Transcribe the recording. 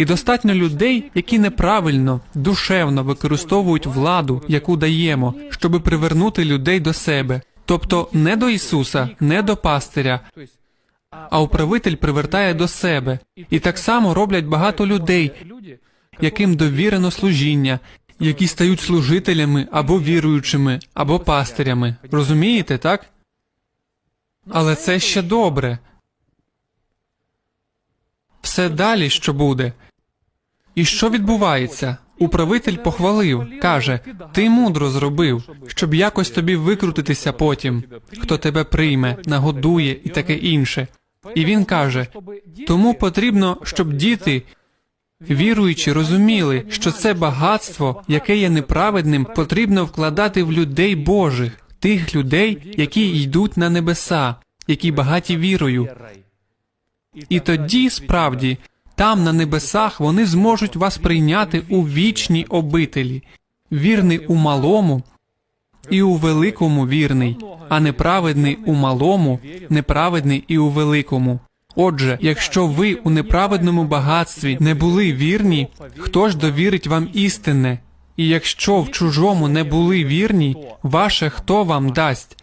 І достатньо людей, які неправильно, душевно використовують владу, яку даємо, щоби привернути людей до себе. Тобто не до Ісуса, не до пастиря, а управитель привертає до себе. І так само роблять багато людей, яким довірено служіння, які стають служителями або віруючими, або пастирями. Розумієте, так? Але це ще добре. Все далі, що буде. І що відбувається? Управитель похвалив, каже: Ти мудро зробив, щоб якось тобі викрутитися потім, хто тебе прийме, нагодує і таке інше. І він каже: тому потрібно, щоб діти, віруючи, розуміли, що це багатство, яке є неправедним, потрібно вкладати в людей Божих, тих людей, які йдуть на небеса, які багаті вірою. І тоді, справді, там на небесах вони зможуть вас прийняти у вічній обителі, вірний у малому і у великому вірний, а неправедний у малому, неправедний і у великому. Отже, якщо ви у неправедному багатстві не були вірні, хто ж довірить вам істинне? І якщо в чужому не були вірні, ваше хто вам дасть?